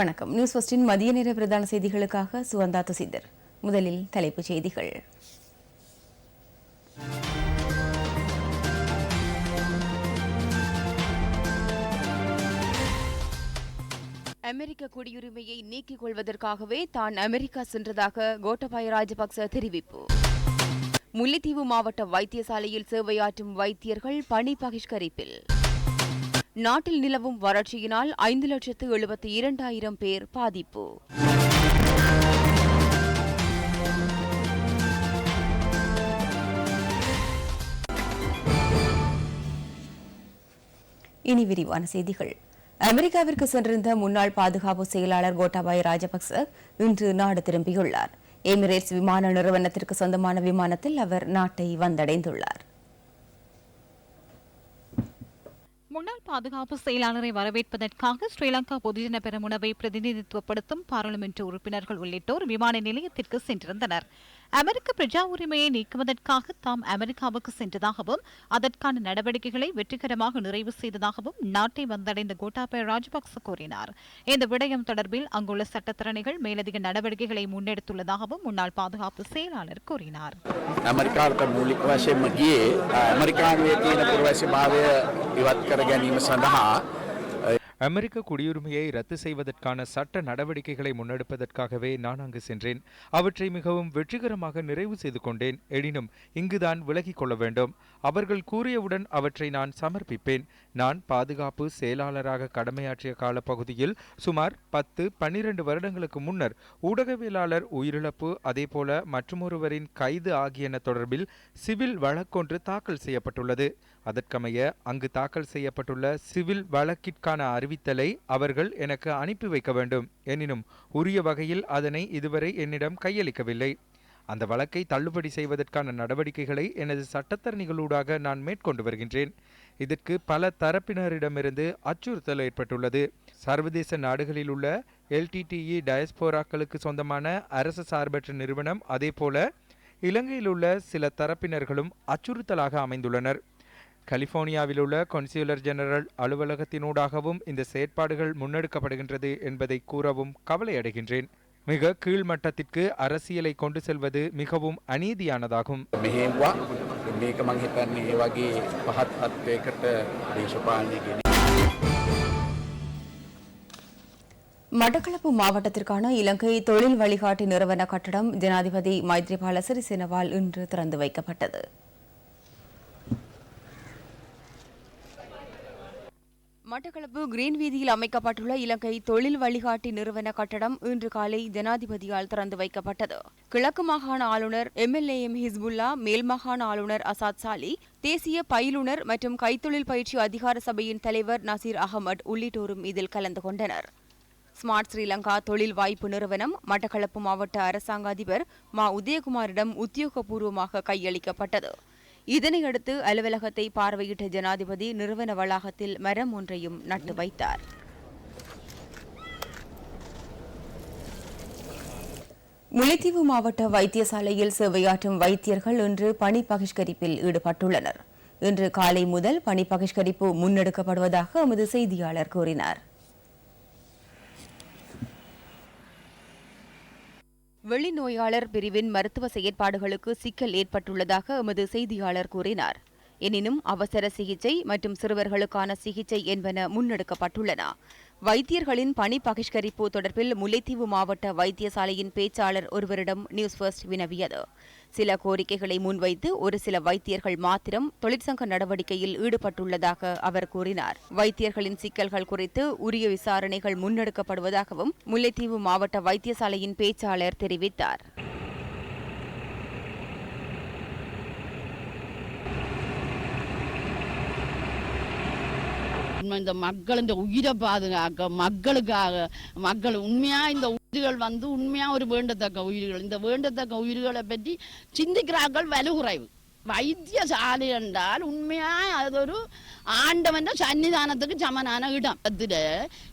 வணக்கம். நியூஸ் ஃபர்ஸ்டின் மதிய நேர பிரதான செய்திகளுக்காக சுவந்தா துசிதர். முதலில் தலைப்புச் செய்திகள். அமெரிக்க குடியுரிமையை நீக்கிக் கொள்வதற்காகவே தான் அமெரிக்கா சென்றதாக கோட்டபாய ராஜபக்ச தெரிவிப்பு. முல்லைத்தீவு மாவட்ட வைத்தியசாலையில் சேவையாற்றும் வைத்தியர்கள் பணி பகிஷ்கரிப்பில். நாட்டில் நிலவும் வறட்சியினால் ஐந்து லட்சத்து எழுபத்தி இரண்டாயிரம் பேர் பாதிப்பு. இனி விரிவான செய்திகள். அமெரிக்காவிற்கு சென்றிருந்த முன்னாள் பாதுகாப்பு செயலாளர் கோட்டாபாய ராஜபக்ச இன்று நாடு திரும்பியுள்ளார். எமிரேட்ஸ் விமான நிறுவனத்திற்கு சொந்தமான விமானத்தில் அவர் நாட்டை வந்தடைந்துள்ளார். முன்னாள் பாதுகாப்பு செயலாளரை வரவேற்பதற்காக ஸ்ரீலங்கா பொதுஜன பெருமுனவை பிரதிநிதித்துவப்படுத்தும் பாராளுமன்ற உறுப்பினர்கள் உள்ளிட்டோர் விமான நிலையத்திற்கு சென்றிருந்தனர். அமெரிக்க பிரஜா உரிமையை நீக்குவதற்காக தாம் அமெரிக்காவுக்கு சென்றதாகவும் அதற்கான நடவடிக்கைகளை வெற்றிகரமாக நிறைவு செய்ததாகவும் நாட்டை வந்தடைந்த கோட்டாபய ராஜபக்ச கூறினார் இந்த விடயம் தொடர்பில் அங்குள்ள சட்டத்திறனிகள் மேலதிக நடவடிக்கைகளை முன்னெடுத்துள்ளதாகவும் முன்னாள் பாதுகாப்பு செயலாளர் கூறினார் ඇමරිකාවට මූලික වශයෙන්ම ගියේ ඇමරිකානුවේ තියෙන පුරවැසි භාවය ඉවත් කර ගැනීම සඳහා அமெரிக்க குடியுரிமையை ரத்து செய்வதற்கான சட்ட நடவடிக்கைகளை முன்னெடுப்பதற்காகவே நான் அங்கு சென்றேன். அவற்றை மிகவும் வெற்றிகரமாக நிறைவு செய்து கொண்டேன். எனினும் இங்குதான் விலகிக் கொள்ள வேண்டும். அவர்கள் கூறியவுடன் அவற்றை நான் சமர்ப்பிப்பேன். நான் பாதுகாப்பு செயலாளராக கடமையாற்றிய காலப்பகுதியில் சுமார் பத்து பன்னிரண்டு வருடங்களுக்கு முன்னர் ஊடகவியலாளர் உயிரிழப்பு அதேபோல மற்றொருவரின் கைது ஆகியன தொடர்பில் சிவில் வழக்கொன்று தாக்கல் செய்யப்பட்டுள்ளது. அதற்கமைய அங்கு தாக்கல் செய்யப்பட்டுள்ள சிவில் வழக்கிற்கான அறிவித்தலை அவர்கள் எனக்கு அனுப்பி வைக்க வேண்டும். எனினும் உரிய வகையில் அதனை இதுவரை என்னிடம் கையளிக்கவில்லை. அந்த வழக்கை தள்ளுபடி செய்வதற்கான நடவடிக்கைகளை எனது சட்டத்தரணிகளூடாக நான் மேற்கொண்டு வருகின்றேன். இதற்கு பல தரப்பினரிடமிருந்து அச்சுறுத்தல் ஏற்பட்டுள்ளது. சர்வதேச நாடுகளில் உள்ள எல்டிடிஇ டயஸ்போராக்களுக்கு சொந்தமான அரசு சார்பற்ற நிறுவனம் அதேபோல இலங்கையில் உள்ள சில தரப்பினர்களும் அச்சுறுத்தலாக அமைந்துள்ளனர். கலிபோர்னியாவில் உள்ள கன்சியூலர் ஜெனரல் அலுவலகத்தினூடாகவும் இந்த செயற்பாடுகள் முன்னெடுக்கப்படுகின்றது என்பதை கூறவும் கவலையடைகின்றேன். மிக கீழ்மட்டத்திற்கு அரசியலை கொண்டு செல்வது மிகவும் அநீதியானதாகும். மட்டக்களப்பு மாவட்டத்திற்கான இலங்கை தொழில் வழிகாட்டி நிறுவன கட்டடம் ஜனாதிபதி மைத்ரிபால சிறிசேனவால் இன்று திறந்து வைக்கப்பட்டது மட்டக்களப்பு கிரீன் வீதியில் அமைக்கப்பட்டுள்ள இலங்கை தொழில் வழிகாட்டி நிறுவன கட்டடம் இன்று காலை ஜனாதிபதியால் திறந்து வைக்கப்பட்டது. கிழக்கு மாகாண ஆளுநர் எம்எல்ஏஎம் ஹிஸ்புல்லா மேல் மாகாண ஆளுநர் அசாத் சாலி தேசிய பயிலுனர் மற்றும் கைத்தொழில் பயிற்சி அதிகார சபையின் தலைவர் நசீர் அகமட் உள்ளிட்டோரும் இதில் கலந்து கொண்டனர். ஸ்மார்ட் ஸ்ரீலங்கா தொழில் வாய்ப்பு நிறுவனம் மட்டக்களப்பு மாவட்ட அரசாங்க அதிபர் மா. உதயகுமாரிடம் உத்தியோகபூர்வமாக கையளிக்கப்பட்டது. இதனையடுத்து அலுவலகத்தை பார்வையிட்ட ஜனாதிபதி நிறுவன வளாகத்தில் மரம் ஒன்றையும் நட்டு வைத்தார். முல்லைத்தீவு மாவட்ட வைத்தியசாலையில் சேவையாற்றும் வைத்தியர்கள் இன்று பணி பகிஷ்கரிப்பில் ஈடுபட்டுள்ளனர். இன்று காலை முதல் பணி பகிஷ்கரிப்பு முன்னெடுக்கப்படுவதாக எமது செய்தியாளர் கூறினார். வெளிநோயாளர் பிரிவின் மருத்துவ செயற்பாடுகளுக்கு சிக்கல் ஏற்பட்டுள்ளதாக எமது செய்தியாளர் கூறினார். எனினும் அவசர சிகிச்சை மற்றும் சிறுவர்களுக்கான சிகிச்சை என்பன முன்னெடுக்கப்பட்டுள்ளன. வைத்தியர்களின் பணி பகிஷ்கரிப்பு தொடர்பில் முல்லைத்தீவு மாவட்ட வைத்தியசாலையின் பேச்சாளர் ஒருவரிடம் நியூஸ் ஃபர்ஸ்ட் வினவியது. சில கோரிக்கைகளை முன்வைத்து ஒரு சில வைத்தியர்கள் மாத்திரம் தொழிற்சங்க நடவடிக்கையில் ஈடுபட்டுள்ளதாக அவர் கூறினார். வைத்தியர்களின் சிக்கல்கள் குறித்து உரிய விசாரணைகள் முன்னெடுக்கப்படுவதாகவும் முல்லைத்தீவு மாவட்ட வைத்தியசாலையின் பேச்சாளர் தெரிவித்தார். உண்மை இந்த மக்கள் இந்த உயிரை பாதுகாக்க மக்களுக்காக மக்கள் உண்மையா இந்த உயிர்கள் வந்து உண்மையா ஒரு வேண்டத்தக்க உயிர்கள். இந்த வேண்டத்தக்க உயிர்களை பற்றி சிந்திக்கிறார்கள் வலுகுறைவு. வைத்தியசாலை என்றால் உண்மையா அது ஒரு ஆண்டவன் சன்னிதானத்துக்கு சமனான இடம். அதுல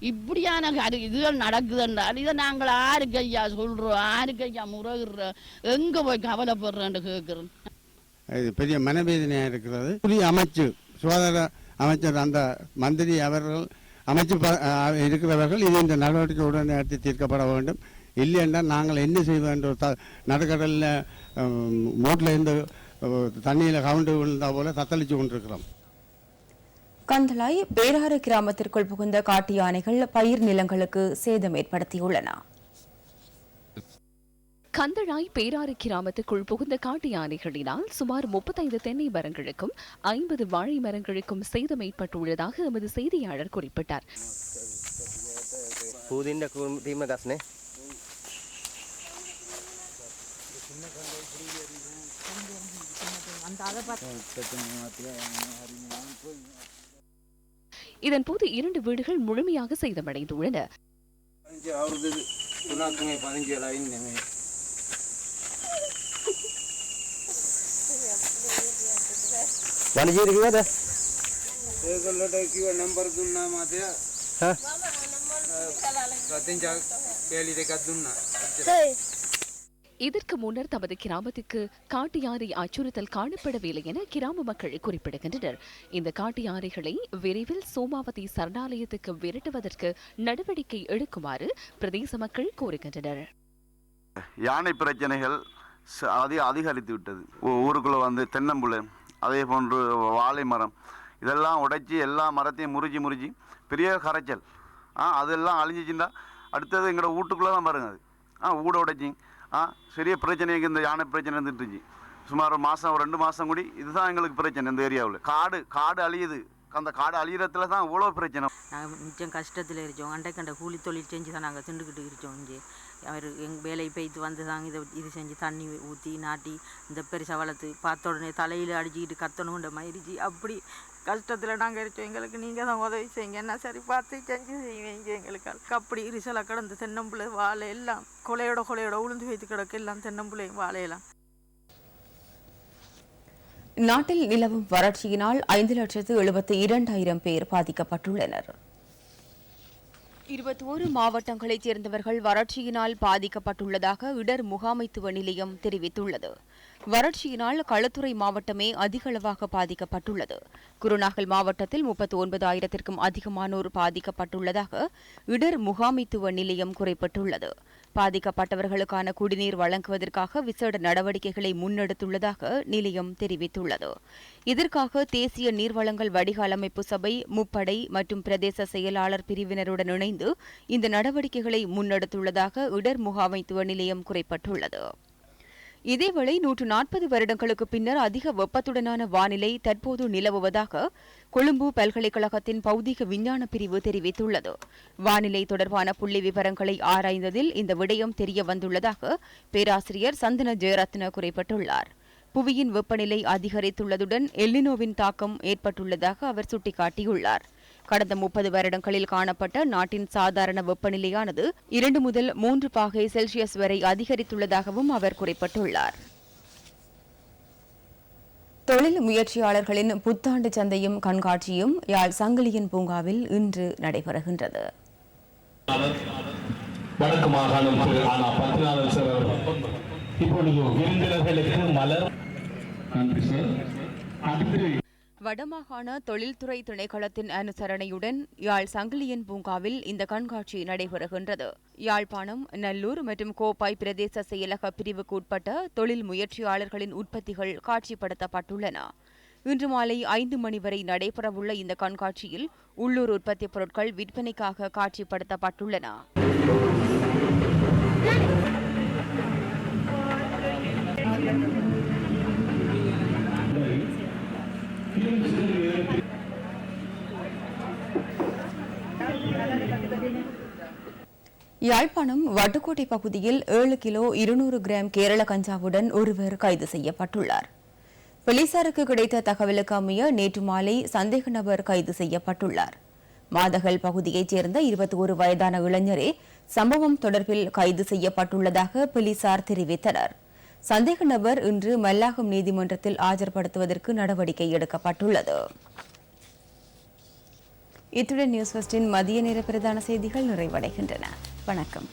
இப்படியான இதுகள் நடக்குது என்றால் இதை நாங்கள் ஆருக்கு ஐயா சொல்றோம் ஆருக்கு ஐயா முறகுறோம் எங்க போய் கவலைப்படுறோன்னு கேட்கிறோம் இது பெரிய மனவேதனையாக இருக்கிறது. புதிய அமைச்சு சுகாதார அமைச்சர் அந்த மந்திரி அவர்கள் அமைச்சு இருக்கிறவர்கள் இது இந்த நடவடிக்கை உடனே எடுத்து தீர்க்கப்பட வேண்டும். இல்லை என்றால் நாங்கள் என்ன செய்வோம் என்ற த நடுக்கடலில் மூட்டில் இருந்து தண்ணியில் கவுண்டு விழுந்தா போல தத்தளிச்சு கொண்டிருக்கிறோம். கந்தளாய் பேராறு கிராமத்திற்குள் புகுந்த காட்டு யானைகள் பயிர் நிலங்களுக்கு சேதம் ஏற்படுத்தியுள்ளன. கந்தழாய் பேராறு கிராமத்துக்குள் புகுந்த காட்டு யானைகளினால் சுமார் முப்பத்தைந்து தென்னை மரங்களுக்கும் ஐம்பது வாழை மரங்களுக்கும் சேதம் ஏற்பட்டுள்ளதாக எமது செய்தியாளர் குறிப்பிட்டார். இதன் போது இரண்டு வீடுகள் முழுமையாக சேதமடைந்துள்ளன. வனஜீருக்கு కదా किंवा नंबर देऊन ना माझ्या त्यांच्या केली ते का देऊन இதற்கு முன்னர் தமது கிராமத்துக்கு காட்டு யானை அச்சுறுத்தல் காணப்படவில்லை என கிராம மக்கள் குறிப்பிடுகின்றனர். இந்த காட்டு யானைகளை விரைவில் சோமாவதி சரணாலயத்துக்கு விரட்டுவதற்கு நடவடிக்கை எடுக்குமாறு பிரதேச மக்கள் கோருகின்றனர். யானை பிரச்சனைகள் அதிக அதிகரித்து விட்டது. ஊருக்குள்ளே வந்து தென்னம்புழு அதே போன்று வாழை மரம் இதெல்லாம் உடைச்சி எல்லா மரத்தையும் முறிஞ்சி முறிஞ்சி பெரிய கரைச்சல். ஆ அதெல்லாம் அழிஞ்சிச்சுன்னா அடுத்தது எங்களோட வீட்டுக்குள்ளே தான் பாருங்க அது. ஆ ஊட உடைச்சி ஆ பெரிய பிரச்சனைக்கு இந்த யானை பிரச்சனை இருந்துட்டு இருந்துச்சு. சுமார் ஒரு மாதம் ஒரு ரெண்டு மாதம் கூடி இதுதான் எங்களுக்கு பிரச்சனை இந்த ஏரியாவில். காடு காடு அழியுது. அந்த காடு அழியறதுல தான் இவ்வளோ பிரச்சனை. நாங்கள் மிச்சம் கஷ்டத்தில் இருக்கோம். கண்ட கூலி தொழில் செஞ்சு தான் நாங்கள் திண்டுக்கிட்டு இருக்கோம் இங்கே. அவர் எங் வேலை பெய்த்து வந்து தாங்க இதை இது செஞ்சு தண்ணி ஊற்றி நாட்டி இந்த பெருசா வளர்த்து பார்த்த உடனே தலையில் அடிச்சுக்கிட்டு கத்தணுன்ற மாதிரிச்சு அப்படி கஷ்டத்தில் நாங்கள் இருக்கோம். எங்களுக்கு நீங்கள் தான் உதவி செய்யுங்க. என்ன சரி பார்த்து செஞ்சு செய்வீங்க எங்களுக்கு. அப்படி ரிசலாக கிடந்து தென்னம்புள்ளை வாழை எல்லாம் கொலையோட கொலையோட உளுந்து வைத்து கிடக்கு எல்லாம் தென்னம்புள்ளையும் வாழையெல்லாம். நாட்டில் நிலவும் வறட்சியினால் ஐந்து லட்சத்து எழுபத்தி இரண்டாயிரம் பேர் பாதிக்கப்பட்டுள்ளனர். இருபத்தோரு மாவட்டங்களைச் சேர்ந்தவர்கள் வறட்சியினால் பாதிக்கப்பட்டுள்ளதாக இடர் முகாமைத்துவ நிலையம் தெரிவித்துள்ளது. வறட்சியினால் களுத்துறை மாவட்டமே அதிகளவாக பாதிக்கப்பட்டுள்ளது. குருநாகல் மாவட்டத்தில் முப்பத்தி ஒன்பது ஆயிரத்திற்கும் அதிகமானோர் பாதிக்கப்பட்டுள்ளதாக இடர் முகாமைத்துவ நிலையம் குறிப்பிட்டுள்ளது. பாதிக்கப்பட்டவர்களுக்கான குடிநீர் வழங்குவதற்காக விசேட நடவடிக்கைகளை முன்னெடுத்துள்ளதாக நிலையம் தெரிவித்துள்ளது. இதற்காக தேசிய நீர்வளங்கள் வடிகால் அமைப்பு சபை முப்படை மற்றும் பிரதேச செயலாளர் பிரிவினருடன் இணைந்து இந்த நடவடிக்கைகளை முன்னெடுத்துள்ளதாக இடர் முகாமைத்துவ நிலையம் குறிப்பிட்டுள்ளது. இதேவேளை நூற்று நாற்பது வருடங்களுக்கு பின்னர் அதிக வெப்பத்துடனான வானிலை தற்போது நிலவுவதாக கொழும்பு பல்கலைக்கழகத்தின் பௌதிக விஞ்ஞான பிரிவு தெரிவித்துள்ளது. வானிலை தொடர்பான புள்ளி விவரங்களை ஆராய்ந்ததில் இந்த விடயம் தெரிய வந்துள்ளதாக பேராசிரியர் சந்தன ஜெயரத்ன குறிப்பிட்டுள்ளார். புவியின் வெப்பநிலை அதிகரித்துள்ளதுடன் எல்லினோவின் தாக்கம் ஏற்பட்டுள்ளதாக அவர் சுட்டிக்காட்டியுள்ளார். கடந்த முப்பது வருடங்களில் காணப்பட்ட நாட்டின் சாதாரண வெப்பநிலையானது இரண்டு முதல் மூன்று பாகை செல்சியஸ் வரை அதிகரித்துள்ளதாகவும் அவர் குறிப்பிட்டுள்ளார். தொழில் முயற்சியாளர்களின் புத்தாண்டு சந்தையும் கண்காட்சியும் யாழ் சங்கிலியன் பூங்காவில் இன்று நடைபெறுகின்றது. வடக்கு மாகாணம் திரு ஆனா பத்மநாதன் சார் அவர்கள். இப்பொழுது விருந்தினர்களுக்கு மலர். நன்றி சார். அடுத்து வடமாகாண தொழில்துறை திணைக்களத்தின் அனுசரணையுடன் யாழ் சங்கிலியன் பூங்காவில் இந்த கண்காட்சி நடைபெறுகின்றது. யாழ்ப்பாணம் நல்லூர் மற்றும் கோப்பாய் பிரதேச செயலக பிரிவுக்கு உட்பட்ட தொழில் முயற்சியாளர்களின் உற்பத்திகள் காட்சிப்படுத்தப்பட்டுள்ளன. இன்று மாலை ஐந்து மணி வரை நடைபெறவுள்ள இந்த கண்காட்சியில் உள்ளூர் உற்பத்தி பொருட்கள் விற்பனைக்காக காட்சிப்படுத்தப்பட்டுள்ளன. யாழ்ப்பாணம் வட்டுக்கோட்டை பகுதியில் ஏழு கிலோ இருநூறு கிராம் கேரள கஞ்சாவுடன் ஒருவர் கைது செய்யப்பட்டுள்ளார். போலீசாருக்கு கிடைத்த தகவலுக்கு அமைய நேற்று மாலை சந்தேக நபர் கைது செய்யப்பட்டுள்ளார். மாதகல் பகுதியைச் சேர்ந்த இருபத்தி ஒரு வயதான இளைஞரே சம்பவம் தொடர்பில் கைது செய்யப்பட்டுள்ளதாக போலீசார் தெரிவித்தனர். சந்தேக நபர் இன்று மல்லாகம் நீதிமன்றத்தில் ஆஜர்படுத்துவதற்கு நடவடிக்கை எடுக்கப்பட்டுள்ளது. இத்துடன் நியூஸ் மதிய நேர பிரதான செய்திகள் நிறைவடைகின்றன. வணக்கம்.